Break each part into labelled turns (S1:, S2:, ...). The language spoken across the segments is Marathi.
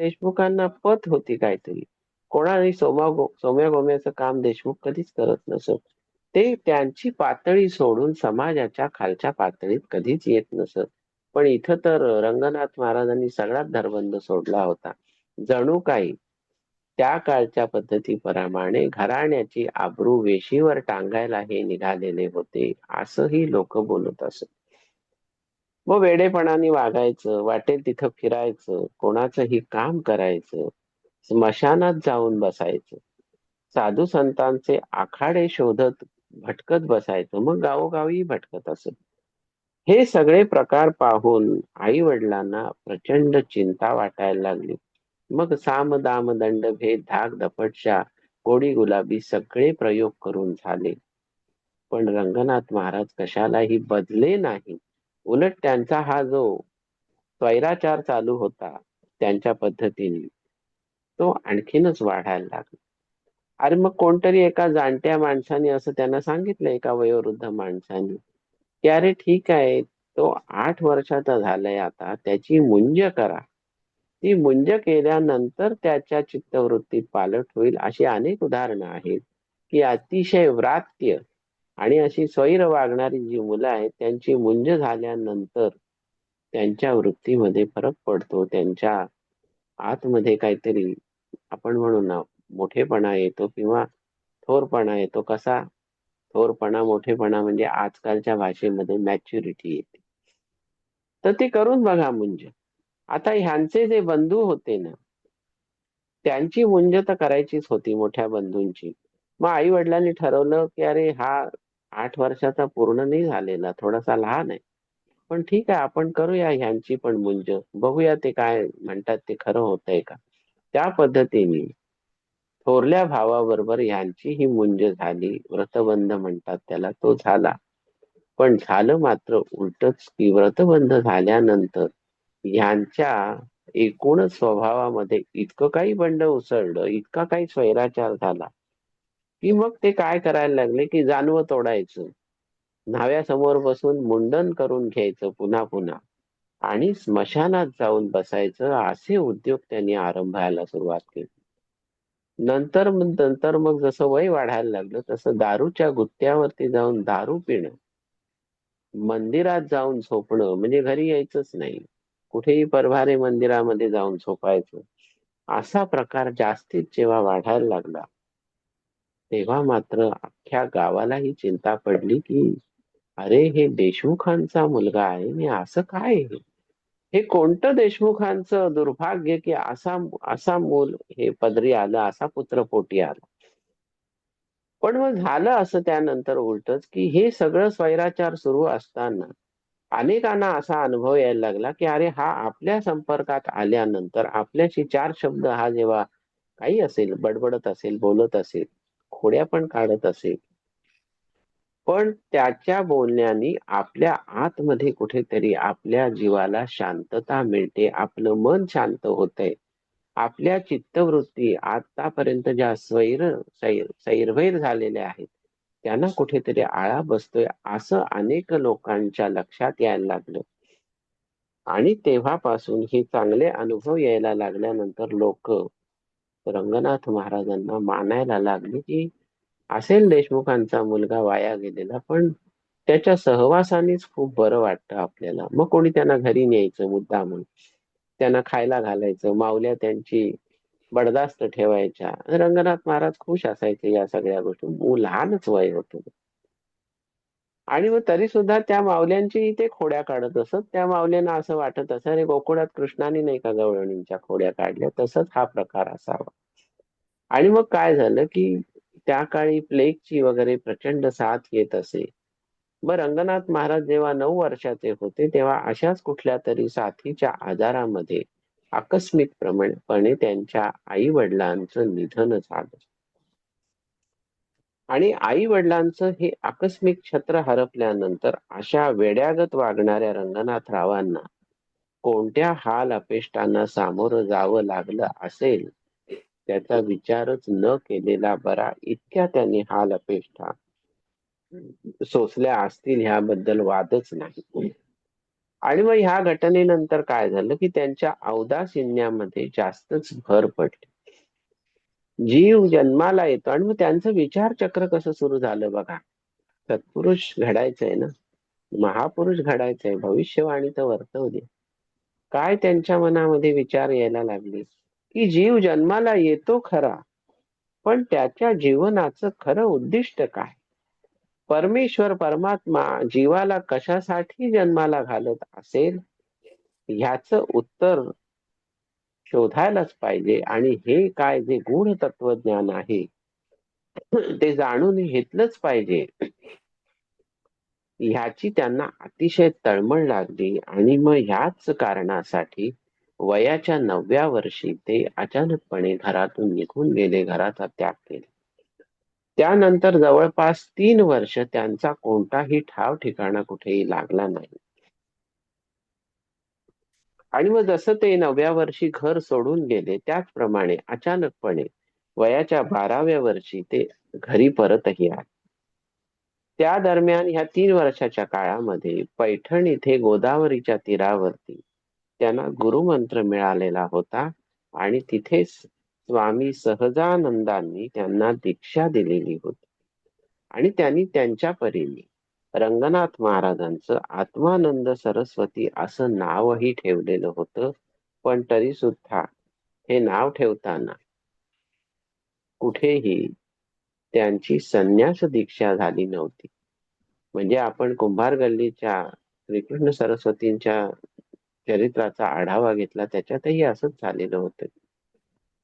S1: देशमुखांना पत होती काहीतरी. कोणाने सोमा सोम्या गोम्याचं काम देशमुख कधीच करत नसत ते त्यांची पातळी सोडून समाजाच्या खालच्या पातळीत कधीच येत नसत. पण इथं तर रंगनाथ महाराजांनी सगळाच धरबंद सोडला होता. जणू काही त्या काळच्या पद्धतीप्रमाणे घराण्याची आबरू वेशीवर टांगायला हे निघालेले होते असंही लोक बोलत असत. मग वेडेपणाने वागायचं वाटेल तिथं फिरायचं कोणाचंही काम करायचं स्मशानात जाऊन बसायचं. साधू संतांचे आखाडे शोधत भटकत बसायचं मग गावोगावी भटकत असत. हे सगळे प्रकार पाहून आई वडिलांना प्रचंड चिंता वाटायला लागली. मग साम दाम दंड भेद धाक दपटशा कोडी गुलाबी सगळे प्रयोग करून झाले. पण रंगनाथ महाराज कशालाही बदले नाही उलट त्यांचा हा जो स्वैराचार चालू होता त्यांच्या पद्धतीने तो आणखीनच वाढायला लागला. अरे मग कोणतरी एका जाणत्या माणसाने असं त्यांना सांगितलं एका वयोवृद्ध माणसाने. की अरे ठीक आहे तो आठ वर्षाचा झालाय आता त्याची मुंज करा. ती मुंज केल्यानंतर त्याच्या चित्तवृत्तीत पालट होईल अशी अनेक उदाहरणं आहेत की अतिशय व्रात्य आणि अशी स्वैर वागणारी जी मुलं आहेत त्यांची मुंज झाल्यानंतर त्यांच्या वृत्तीमध्ये फरक पडतो. त्यांच्या आतमध्ये काहीतरी आपण म्हणू ना मोठेपणा येतो किंवा थोरपणा येतो. कसा थोरपणा मोठेपणा म्हणजे आजकालच्या भाषेमध्ये मॅच्युरिटी येते. तर ते करून बघा मुंज. आता ह्यांचे जे बंधू होते ना त्यांची मुंज तर करायचीच होती मोठ्या बंधूंची. मग आई वडिलांनी ठरवलं की अरे हा आठ वर्षाचा पूर्ण नाही झालेला थोडासा लहान आहे. पण ठीक आहे आपण करूया ह्यांची पण मुंज. बघूया ते काय म्हणतात ते खरं होतंय का? त्या पद्धतीने थोरल्या भावाबरोबर ह्यांची ही मुंज झाली. व्रतबंध म्हणतात त्याला तो झाला. पण झालं मात्र उलटच की व्रतबंध झाल्यानंतर ह्यांच्या एकूणच स्वभावामध्ये इतकं काही बंड उसळलं इतका काही स्वैराचार झाला. की मग ते काय करायला लागले की जानवं तोडायचं. न्हाव्यासमोर बसून मुंडन करून घ्यायचं पुन्हा पुन्हा. आणि स्मशानात जाऊन बसायचं असे उद्योग त्यांनी आरंभायला सुरुवात केली. नंतर नंतर मग जसं वय वाढायला लागलं तसं दारूच्या गुत्त्यावरती जाऊन दारू पिणं मंदिरात जाऊन झोपणं म्हणजे घरी यायचंच नाही. कुठेही परभारे मंदिरामध्ये जाऊन झोपायचं. असा प्रकार जास्तीत जेव्हा वाढायला लागला तेव्हा मात्र अख्ख्या गावाला ही चिंता पडली की अरे हे देशमुखांचा मुलगा आहे आणि असं काय हे हे कोणतं देशमुखांचं दुर्भाग्य की असा असा मूल हे पदरी आलं असा पुत्र पोटी आला? पण मग झालं असं त्यानंतर उलटच की हे सगळं स्वैराचार सुरू असताना अनेकांना असा अनुभव यायला लागला की अरे हा आपल्या संपर्कात आल्यानंतर आपल्याशी चार शब्द हा जेव्हा काही असेल बडबडत असेल बोलत असेल खोड्या पण काढत असेल. पण त्याच्या बोलण्याने आपल्या आतमध्ये कुठेतरी आपल्या जीवाला शांतता मिळते आपलं मन शांत होतंय. आपल्या चित्तवृत्ती आतापर्यंत ज्या स्वैर सैरवैर झालेल्या आहेत त्यांना कुठेतरी आळा बसतोय असं अनेक लोकांच्या लक्षात यायला लागलं. आणि तेव्हापासून हे चांगले अनुभव यायला लागल्यानंतर लोक रंगनाथ महाराजांना मानायला लागले की असेल देशमुखांचा मुलगा वाया गेलेला पण त्याच्या सहवासानेच खूप बरं वाटतं आपल्याला. मग कोणी त्यांना घरी न्यायचं मुद्दा म्हणून त्यांना खायला घालायचं? माऊल्या त्यांची बडदास्त ठेवायच्या? रंगनाथ महाराज खुश असायचे या सगळ्या गोष्टी. लहानच वय होतो. आणि मग तरी सुद्धा त्या माऊल्यांची ते खोड्या काढत असत. त्या माऊल्यांना असं वाटत असं अरे गोकुळात कृष्णाने नाही का गवळणींच्या खोड्या काढल्या? तसंच हा प्रकार असावा. आणि मग काय झालं की त्या काळी प्लेगची वगैरे प्रचंड साथ येत असे. मग रंगनाथ महाराज जेव्हा नऊ वर्षाचे होते तेव्हा अशाच कुठल्या तरी साथीच्या आजारामध्ये आकस्मिक प्रमाणपणे त्यांच्या आई वडिलांचं निधन झालं. आणि आई वडिलांचं हे आकस्मिक छत्र हरपल्यानंतर अशा वेड्यागत वागणाऱ्या रंगनाथ रावांना कोणत्या हाल अपेष्टांना सामोरं जावं लागलं असेल त्याचा विचारच न केलेला बरा इतक्या त्यांनी हाल अपेष्टा सोसल्या असतील ह्याबद्दल वादच नाही. आणि मग ह्या घटनेनंतर काय झालं की त्यांच्या औदासिन्यामध्ये जास्तच भर पडली. जीव जन्माला येतो आणि मग त्यांचं विचार चक्र कसं सुरू झालं बघा. सत्पुरुष घडायचंय ना. महापुरुष घडायचंय. भविष्यवाणी तर वर्तवली काय त्यांच्या मनामध्ये विचार यायला लागले? की जीव जन्माला येतो खरा पण त्याच्या जीवनाचं खरं उद्दिष्ट काय? परमेश्वर परमात्मा जीवाला कशासाठी जन्माला घालत असेल? ह्याच उत्तर शोधायलाच पाहिजे. आणि हे काय जे गूढ तत्वज्ञान आहे ते जाणून घेतलंच पाहिजे. ह्याची त्यांना अतिशय तळमळ लागली आणि मग ह्याच कारणासाठी वयाच्या नवव्या वर्षी ते अचानकपणे घरातून निघून गेले घराचा त्याग केला. त्यानंतर जवळपास तीन वर्ष त्यांचा कोणताही ठाव ठिकाणा कुठेही लागला नाही. आणि मग जसं ते नवव्या वर्षी घर सोडून गेले त्याचप्रमाणे अचानकपणे वयाच्या बाराव्या वर्षी ते घरी परतही आले. त्या दरम्यान ह्या तीन वर्षाच्या काळामध्ये पैठण इथे गोदावरीच्या तीरावरती त्यांना गुरुमंत्र मिळालेला होता आणि तिथेच स्वामी सहजानंदांनी त्यांना दीक्षा दिलेली होती. आणि त्यांनी त्यांच्या परीने रंगनाथ महाराजांचं आत्मानंद सरस्वती असं नावही ठेवलेलं होतं पण तरी सुद्धा हे नाव ठेवताना कुठेही त्यांची संन्यास दीक्षा झाली नव्हती. म्हणजे आपण कुंभार गल्लीच्या श्रीकृष्ण सरस्वतींच्या चरित्राचा आढावा घेतला त्याच्यातही असंच झालेलं होतं.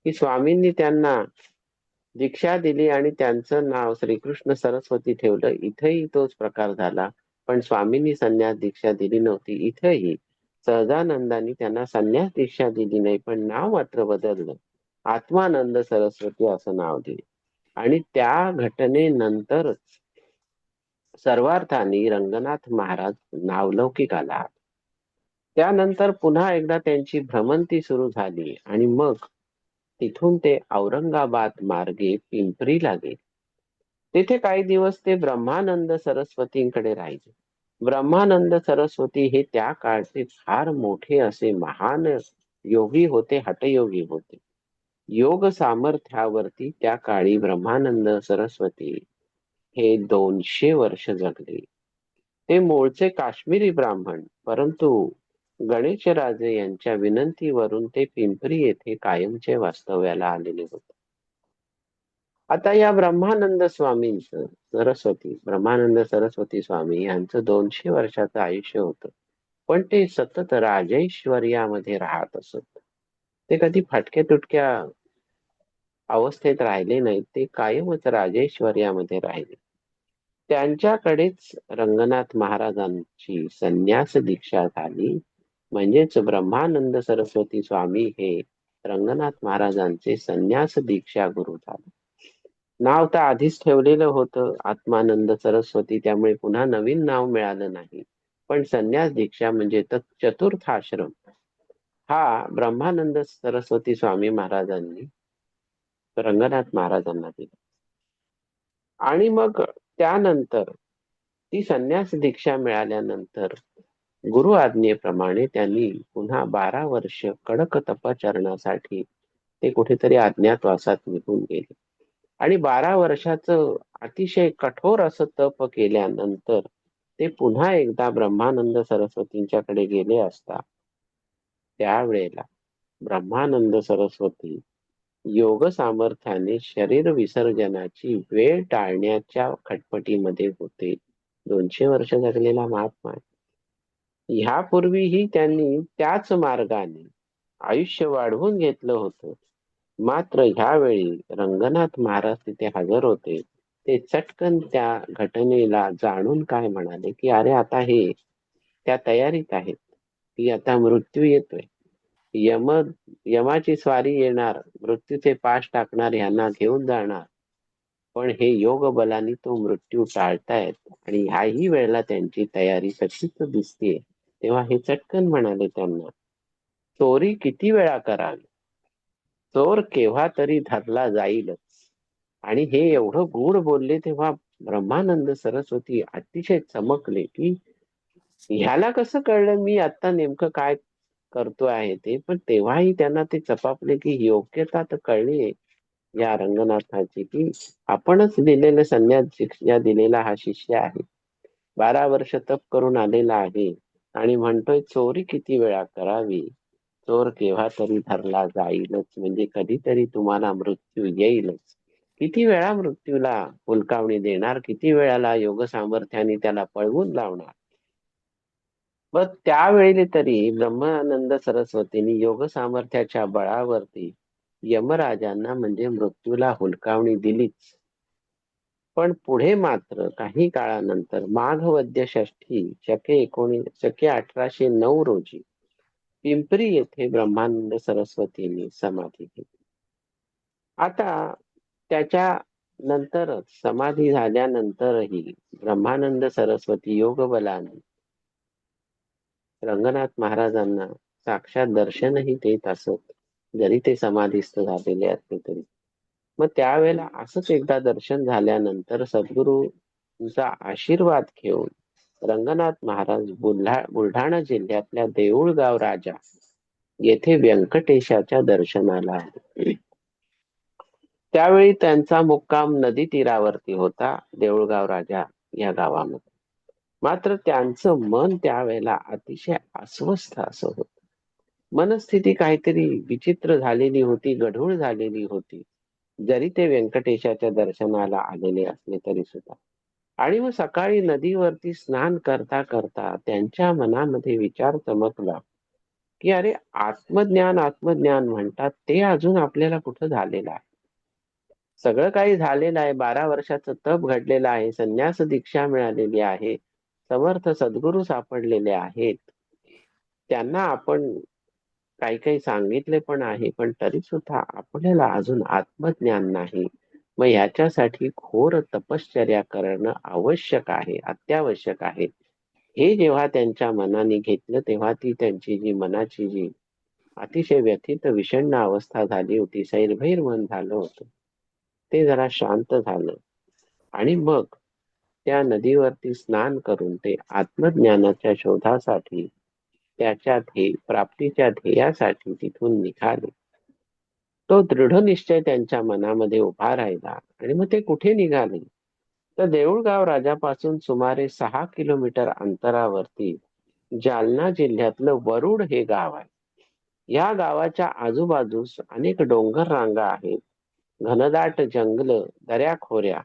S1: की स्वामींनी त्यांना दीक्षा दिली आणि त्यांचं नाव श्रीकृष्ण सरस्वती ठेवलं. इथेही तोच प्रकार झाला. पण स्वामींनी संन्यास दीक्षा दिली नव्हती. इथेही सहजानंदांनी त्यांना संन्यास दीक्षा दिली नाही पण नाव मात्र बदललं. आत्मानंद सरस्वती असं नाव दिले. आणि त्या घटनेनंतरच सर्वार्थाने रंगनाथ महाराज नावलौकिक आला. त्यानंतर पुन्हा एकदा त्यांची भ्रमंती सुरू झाली आणि मग तिथून ते औरंगाबाद मार्गे पिंपरीला गेले तेथे काही दिवस ते ब्रह्मानंद सरस्वतींकडे राहायचे. ब्रह्मानंद सरस्वती हे त्या काळचे फार मोठे असे महान योगी होते हटयोगी होते. योग सामर्थ्यावरती त्या काळी ब्रह्मानंद सरस्वती हे दोनशे वर्ष जगले. ते मूळचे काश्मीरी ब्राह्मण परंतु गणेशराजे यांच्या विनंतीवरून ते पिंपरी येथे कायमचे वास्तव्याला आलेले होते. आता या ब्रह्मानंद स्वामींच सरस्वती ब्रह्मानंद सरस्वती स्वामी यांचं दोनशे वर्षाचं आयुष्य होतं. पण ते सतत राजैश्वर्यामध्ये राहत असत. ते कधी फाटक्या तुटक्या अवस्थेत राहिले नाहीत ते कायमच राजेश्वर्यामध्ये राहिले. त्यांच्याकडेच रंगनाथ महाराजांची संन्यास दीक्षा झाली. म्हणजेच ब्रह्मानंद सरस्वती स्वामी हे रंगनाथ महाराजांचे संन्यास दीक्षा गुरु झाले. नाव तर आधीच ठेवलेलं होतं. आत्मानंद सरस्वती त्यामुळे पुन्हा नवीन नाव मिळालं नाही. पण संन्यास दीक्षा म्हणजे चतुर्थ आश्रम. हा ब्रह्मानंद सरस्वती स्वामी महाराजांनी रंगनाथ महाराजांना दिला. आणि मग त्यानंतर ती संन्यास दीक्षा मिळाल्यानंतर गुरु आज्ञेप्रमाणे त्यांनी पुन्हा बारा वर्ष कडक तपाचरणासाठी ते कुठेतरी अज्ञातवासात निघून गेले. आणि बारा वर्षाचं अतिशय कठोर असं तप केल्यानंतर ते पुन्हा एकदा ब्रह्मानंद सरस्वतींच्याकडे गेले असता त्यावेळेला ब्रह्मानंद सरस्वती योग सामर्थ्याने शरीर विसर्जनाची वेळ टाळण्याच्या खटपटीमध्ये होते. दोनशे वर्ष जगलेला महात्मा ह्यापूर्वीही त्यांनी त्याच मार्गाने आयुष्य वाढवून घेतलं होतं. मात्र ह्यावेळी रंगनाथ महाराज तिथे हजर होते. ते चटकन त्या घटनेला जाणून काय म्हणाले की अरे आता हे त्या तयारीत आहेत. की आता मृत्यू येतोय. यम यमाची स्वारी येणार. मृत्यूचे पाश टाकणार यांना घेऊन जाणार. पण हे योग बलानी तो मृत्यू टाळतायत आणि ह्याही वेळेला त्यांची तयारी कशीच दिसते तेव्हा हे चटकन म्हणाले त्यांना चोरी किती वेळा कराल? चोर केव्हा तरी धरला जाईलच. आणि हे एवढं गूढ बोलले तेव्हा ब्रह्मानंद सरस्वती अतिशय चमकले की ह्याला कसं कळलं मी आता नेमकं काय करतो आहे ते? पण तेव्हाही त्यांना ते चपापले की योग्यता तर कळली या रंगनाथाची की आपणच दिलेलं संन्यास शिक्षा दिलेला हा शिष्य आहे. बारा वर्ष तप करून आलेला आहे. आणि म्हणतोय चोरी किती वेळा करावी? चोर केव्हा तरी धरला जाईलच. म्हणजे कधीतरी तुम्हाला मृत्यू येईलच. किती वेळा मृत्यूला हुलकावणी देणार? किती वेळाला योग सामर्थ्याने त्याला पळवून लावणार? मग त्यावेळी तरी ब्रह्मानंद सरस्वतींनी योग सामर्थ्याच्या बळावरती यमराजांना म्हणजे मृत्यूला हुलकावणी दिलीच. पण पुढे मात्र काही काळानंतर माघवद्य षष्ठी शके एकोणीस शके अठराशे नऊ रोजी पिंपरी येथे ब्रह्मानंद सरस्वतींनी समाधी घेतली आता त्याच्या नंतरच समाधी झाल्यानंतरही ब्रह्मानंद सरस्वती योग बलाने रंगनाथ महाराजांना साक्षात दर्शनही देत असत. जरी ते समाधीस्थ झालेले असले तरी. मग त्यावेळेला असंच एकदा दर्शन झाल्यानंतर सद्गुरूंचा आशीर्वाद घेऊन रंगनाथ महाराज बुलढा बुलढाणा जिल्ह्यातल्या देऊळगाव राजा येथे व्यंकटेशाच्या दर्शनाला आले. त्यावेळी त्यांचा मुक्काम नदी तीरावरती होता देऊळगाव राजा या गावामध्ये. मात्र त्यांचं मन त्यावेळेला अतिशय अस्वस्थ असं होत. मनस्थिती काहीतरी विचित्र झालेली होती गढूळ झालेली होती. जरी ते व्यंकटेशाच्या दर्शनाला आलेले असले तरी सुद्धा. आणि मग सकाळी नदीवरती स्नान करता करता त्यांच्या मनामध्ये विचार चमकला की अरे आत्मज्ञान आत्मज्ञान म्हणतात ते अजून आपल्याला कुठं झालेलं आहे? सगळं काही झालेलं आहे बारा वर्षाचं तप घडलेलं आहे संन्यास दीक्षा मिळालेली आहे समर्थ सद्गुरू सापडलेले आहेत. त्यांना आपण काही काही सांगितले पण आहे पण तरी सुद्धा आपल्याला अजून आत्मज्ञान नाही. मग याच्यासाठी खोर तपश्चर्या करणं आवश्यक आहे अत्यावश्यक आहे. हे जेव्हा त्यांच्या मनाने घेतलं तेव्हा ती त्यांची जी मनाची जी अतिशय व्यथित विषण्ण अवस्था झाली होती सैरभैर मन झालं होतं ते जरा शांत झालं. आणि मग त्या नदीवरती स्नान करून ते आत्मज्ञानाच्या शोधासाठी त्याच्या ध्येय प्राप्तीच्या ध्येयासाठी तिथून निघाले. तो दृढ निश्चय त्यांच्या मनामध्ये उभा राहिला आणि मग ते कुठे निघाले? तर देऊळगाव राजापासून सुमारे सहा किलोमीटर अंतरावरती जालना जिल्ह्यातलं वरुड हे गाव आहे. या गावाच्या आजूबाजूस अनेक डोंगर रांगा आहेत. घनदाट जंगल दऱ्या खोऱ्या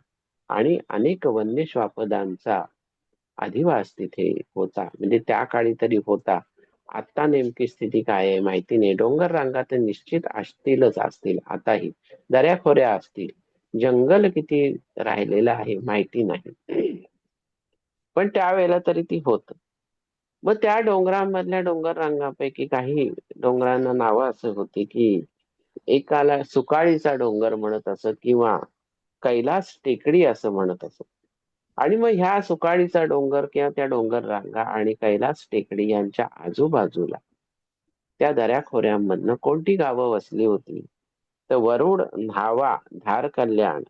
S1: आणि अनेक वन्य श्वापदांचा अधिवास तिथे होता. म्हणजे त्या काळी तरी होता. आता नेमकी स्थिती काय आहे माहिती नाही. डोंगर रांगा तर निश्चित असतीलच असतील आताही. दऱ्या खोऱ्या असतील. जंगल किती राहिलेलं आहे माहिती नाही. पण त्यावेळेला तरी ती होत. मग त्या डोंगरांमधल्या डोंगर रांगापैकी काही डोंगरांना नावं असं होती की एकाला सुकाळीचा डोंगर म्हणत असत किंवा कैलास टेकडी असं म्हणत असत आणि मग ह्या सुकाळीचा डोंगर किंवा त्या डोंगर रांगा आणि कैलास टेकडी यांच्या आजूबाजूला त्या दऱ्याखोऱ्यांमधनं कोणती गावं वसली होती? तर वरुड न्हावा धार कल्याण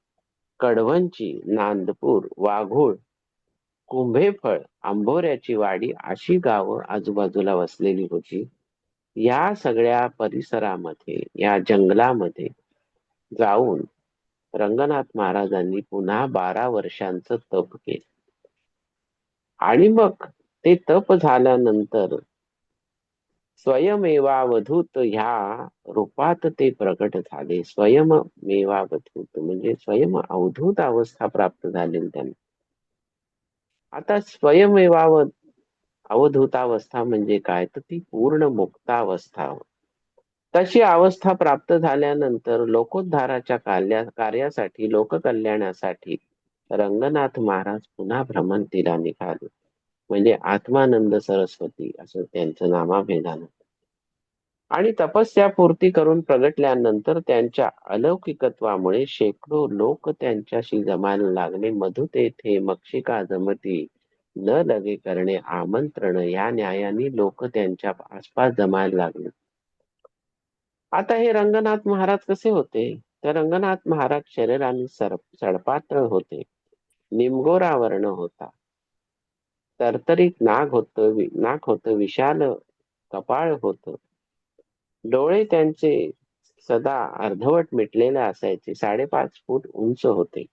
S1: कडवंची नांदपूर वाघूळ कुंभेफळ आंबोऱ्याची वाडी अशी गावं आजूबाजूला वसलेली होती. या सगळ्या परिसरामध्ये या जंगलामध्ये जाऊन रंगनाथ महाराजांनी पुन्हा बारा वर्षांचं तप केलं. आणि मग ते तप झाल्यानंतर स्वयमेवावधूत ह्या रूपात ते प्रकट झाले. स्वयमेवावधूत म्हणजे स्वयं अवधूत अवस्था प्राप्त झालेली त्यांना. आता स्वयमेवाव अवधूतावस्था म्हणजे काय? तर ती पूर्ण मुक्तावस्था तशी अवस्था प्राप्त झाल्यानंतर लोकोद्धाराच्या कार्यासाठी लोककल्याणासाठी रंगनाथ महाराज पुन्हा भ्रमंतीला निघाले. म्हणजे आत्मानंद सरस्वती असं त्यांचं नामाभेदान आणि तपस्या पूर्ती करून प्रगटल्यानंतर त्यांच्या अलौकिकत्वामुळे शेकडो लोक त्यांच्याशी जमायला लागले. मधु तेथे मक्षिका जमती न लगे करणे आमंत्रण या न्यायाने लोक त्यांच्या आसपास जमायला लागले. आता हे रंगनाथ महाराज कसे होते? तर रंगनाथ महाराज शरीराने सर सडपात्र होते. निमगोरा वर्ण होता. तरतरीत नाग होत नाक होत विशाल कपाळ होत. डोळे त्यांचे सदा अर्धवट मिटलेले असायचे. साडेपाच फूट उंच होते.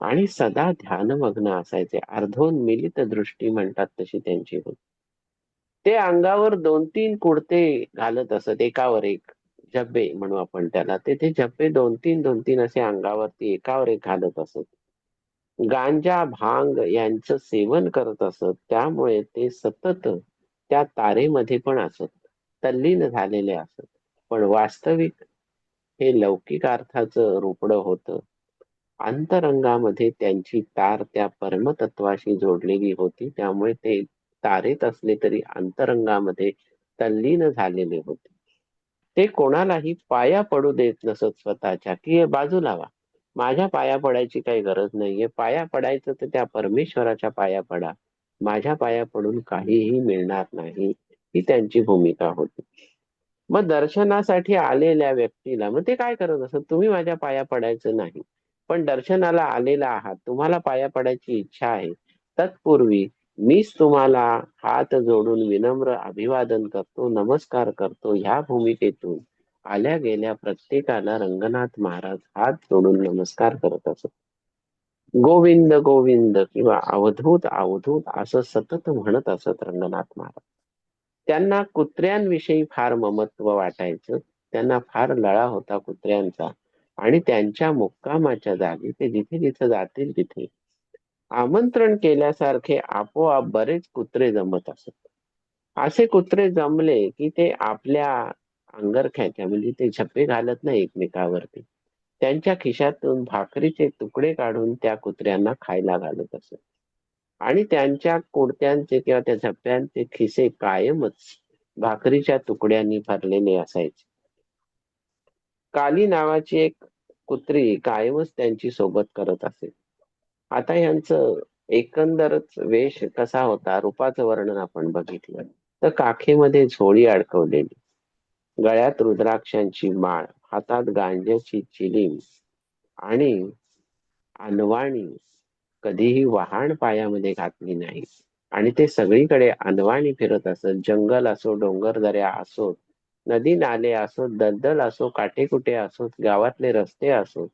S1: आणि सदा ध्यानमग्न असायचे. अर्धोन मिलित दृष्टी म्हणतात तशी त्यांची होती. ते अंगावर दोन तीन कुडते घालत असत. एकावर एक. झब्बे म्हणू आपण त्याला. ते ते झब्बे दोन तीन दोन तीन असे अंगावरती एकावर एक घालत असत. गांजा भांग यांचं सेवन करत असत. त्यामुळे ते सतत त्या तारेमध्ये पण असत. तल्लीन झालेले असत. पण वास्तविक हे लौकिक अर्थाचं रुपडं होतं. अंतरंगामध्ये त्यांची तार त्या परमतत्वाशी जोडलेली होती. त्यामुळे ते तारेत असले तरी अंतरंगामध्ये तल्लीन झालेले होते. ते कोणालाही पाया पडू देत नसत स्वतःच्या की हे बाजू लावा. माझ्या पाया पडायची काही गरज नाहीये. पाया पडायचं तर त्या परमेश्वराच्या पाया पडा. माझ्या पाया पडून काहीही मिळणार नाही ही त्यांची भूमिका होती. मग दर्शनासाठी आलेल्या व्यक्तीला मग ते काय करत असत? तुम्ही माझ्या पाया पडायचं नाही. पण दर्शनाला आलेला आहात. तुम्हाला पाया पडायची इच्छा आहे. तत्पूर्वी मीच तुम्हाला हात जोडून विनम्र अभिवादन करतो नमस्कार करतो ह्या भूमिकेतून. आल्या गेल्या प्रत्येकाला रंगनाथ महाराज हात जोडून नमस्कार करत असत. गोविंद गोविंद किंवा अवधूत अवधूत असं सतत म्हणत असत रंगनाथ महाराज. त्यांना कुत्र्यांविषयी फार ममत्व वाटायचं त्यांना फार लळा होता कुत्र्यांचा. आणि त्यांच्या मुक्कामाच्या जागी ते जिथे जिथे जातील तिथे आमंत्रण केल्यासारखे आपोआप बरेच कुत्रे जमत असत. असे कुत्रे जमले की ते आपल्या अंगरख्याच्या म्हणजे ते झप्पे घालत नाही एकमेकावरती. त्यांच्या खिशातून भाकरीचे तुकडे काढून त्या कुत्र्यांना खायला घालत असत. आणि त्यांच्या कुडत्यांचे किंवा त्या झप्प्यांचे खिसे कायमच भाकरीच्या तुकड्यांनी भरलेले असायचे. काली नावाची एक कुत्री कायमच त्यांची सोबत करत असे. आता यांचं एकंदरच वेश कसा होता रूपाचं वर्णन आपण बघितलं. तर काखेमध्ये झोळी अडकवलेली. गळ्यात रुद्राक्षांची माळ हातात गांज्याची चिलीम आणि अनवाणी कधीही वाहन पायामध्ये घातली नाही. आणि ते सगळीकडे अनवाणी फिरत असत. जंगल असो डोंगरदऱ्या असोत नदी नाले असो दलदल असो काटेकुटे असोत गावातले रस्ते असोत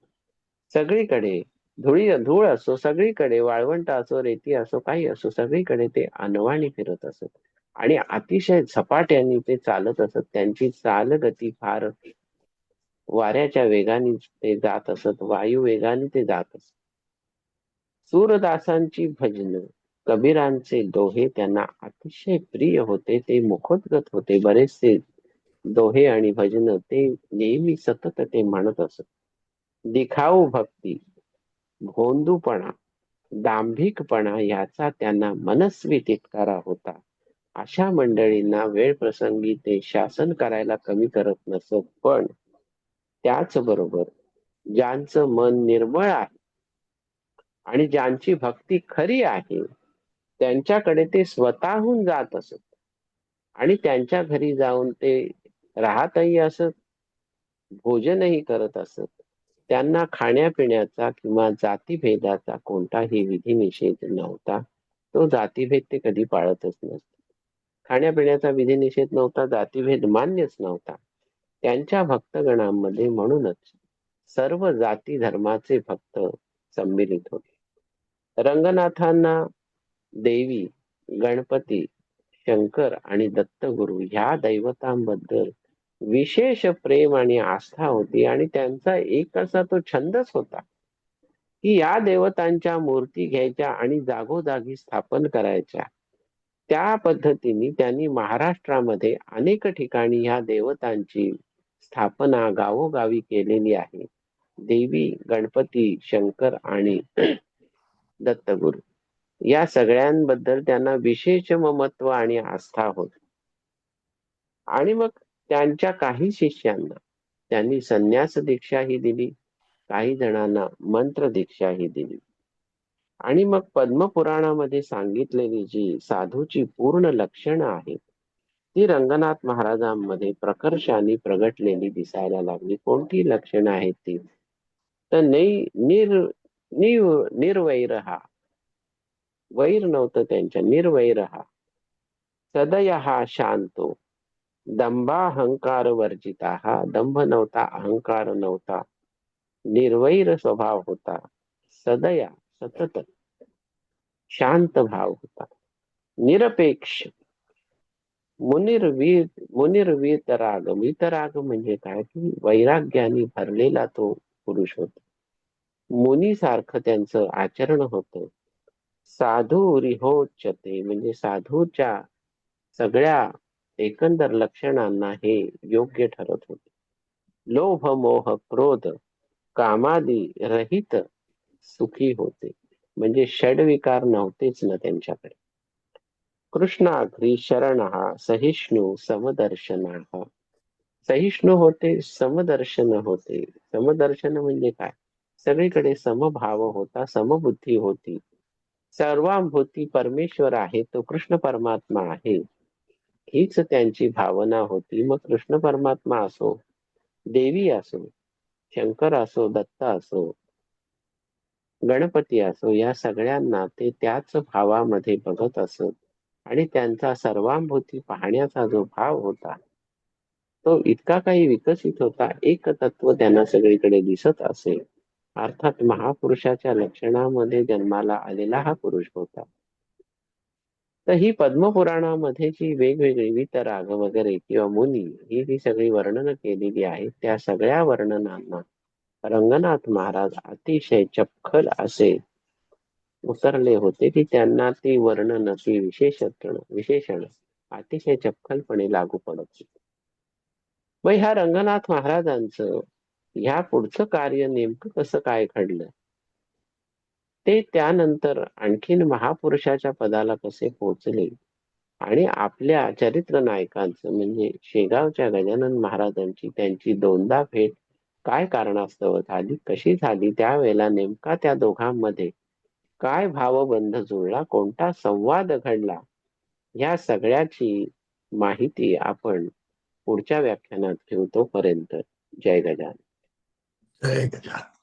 S1: सगळीकडे धुळी धूळ असो सगळीकडे वाळवंट असो रेती असो काही असो सगळीकडे ते अनवाणी फिरत असत. आणि अतिशय झपाट्याने ते चालत असत. त्यांची चालगती फार वाऱ्याच्या वेगाने ते जात असत. वायू वेगाने ते जात असत. सूरदासांची भजन कबीरांचे दोहे त्यांना अतिशय प्रिय होते. ते मुखोद्गत होते. बरेचसे दोहे आणि भजन ते नेहमी सतत ते म्हणत असत. दिखाऊ भक्ती भोंदूपणा दांभिकपणा याचा त्यांना मनस्वी तितकारा होता. अशा मंडळींना वेळ प्रसंगी ते शासन करायला कमी करत नसत पण त्याचबरोबर ज्यांचं मन निर्मळ आहे आणि ज्यांची भक्ती खरी आहे त्यांच्याकडे ते स्वतःहून जात असत आणि त्यांच्या घरी जाऊन ते राहतही असत भोजनही करत असत. त्यांना खाण्यापिण्याचा किंवा जातीभेदाचा कोणताही विधी निषेध नव्हता. तो जातीभेद ते कधी पाळतच नसत. खाण्यापिण्याचा विधी निषेध नव्हता जातीभेद मान्यच नव्हता. त्यांच्या भक्तगणांमध्ये म्हणूनच सर्व जाती धर्माचे भक्त संमिलित होते. रंगनाथांना देवी गणपती शंकर आणि दत्तगुरु ह्या दैवतांबद्दल विशेष प्रेम आणि आस्था होती आणि त्यांचा एक असा तो छंदच होता की या देवतांच्या मूर्ती घ्यायच्या आणि जागोजागी स्थापन करायच्या. त्या पद्धतीने त्यांनी महाराष्ट्रामध्ये अनेक ठिकाणी ह्या देवतांची स्थापना गावोगावी केलेली आहे. देवी गणपती शंकर आणि दत्तगुरु या सगळ्यांबद्दल त्यांना विशेष ममत्व आणि आस्था होत. आणि मग त्यांच्या काही शिष्यांना त्यांनी संन्यास दीक्षाही दिली. काही जणांना मंत्र दीक्षाही दिली. आणि मग पद्मपुराणामध्ये सांगितलेली जी साधूची पूर्ण लक्षणं आहेत ती रंगनाथ महाराजांमध्ये प्रकर्षाने प्रगटलेली दिसायला लागली. कोणती लक्षणं आहेत ती? तर नै निर निर्वैर हा. वैर नव्हतं त्यांच्या निर्वैर हा. सदय हा शांतो. दंभाहंकार वर्जिता हा दंभ नव्हता अहंकार नव्हता. निर्वैर स्वभाव होता सदया सतत. शांत भाव होता. निरपेक्ष. मुनिर्वीर राग. वीतराग म्हणजे काय? की वैराग्याने भरलेला तो पुरुष होता. मुनी सारखं त्यांचं आचरण होतं. साधू रिहोचते म्हणजे साधूच्या सगळ्या एकंदर लक्षणांना हे योग्य ठरत होते. लोभ मोह क्रोध कामादी रहित सुखी होते. म्हणजे षडविकार नव्हतेच ना त्यांच्याकडे. कृष्णाघ्री शरण सहिष्णू समदर्शन. हा सहिष्णू होते समदर्शन होते. समदर्शन म्हणजे काय? सगळीकडे समभाव होता समबुद्धी होती. सर्वांभूती परमेश्वर आहे तो कृष्ण परमात्मा आहे. हीच त्यांची भावना होती. मग कृष्ण परमात्मा असो देवी असो शंकर असो दत्त असो गणपती असो या सगळ्यांना ते त्याच भावामध्ये बघत असत. आणि त्यांचा सर्वांभूती पाहण्याचा जो भाव होता तो इतका काही विकसित होता. एक तत्व त्यांना सगळीकडे दिसत असे. अर्थात महापुरुषाच्या लक्षणामध्ये जन्माला आलेला हा पुरुष होता. तर ही पद्मपुराणामध्ये जी वेगवेगळी वितराग वगैरे किंवा मुनी ही जी सगळी वर्णनं केलेली आहेत त्या सगळ्या वर्णनांना रंगनाथ महाराज अतिशय चपखल असे उतरले होते की त्यांना ती वर्णन ती विशेषण विशेषण अतिशय चपखलपणे लागू पडत होती. मग ह्या रंगनाथ महाराजांचं ह्या पुढचं कार्य नेमकं कसं काय घडलं? ते त्यानंतर आणखीन महापुरुषाच्या पदाला कसे पोचले? आणि आपल्या चरित्र नायकांचं म्हणजे शेगावच्या गजानन महाराजांची त्यांची दोनदा भेट काय कारणास्तव झाली? कशी झाली? त्यावेळेला नेमका त्या दोघांमध्ये काय भावबंध जुळला? कोणता संवाद घडला? या सगळ्याची माहिती आपण पुढच्या व्याख्यानात घेऊ तोपर्यंत. जय गजान
S2: जय गजान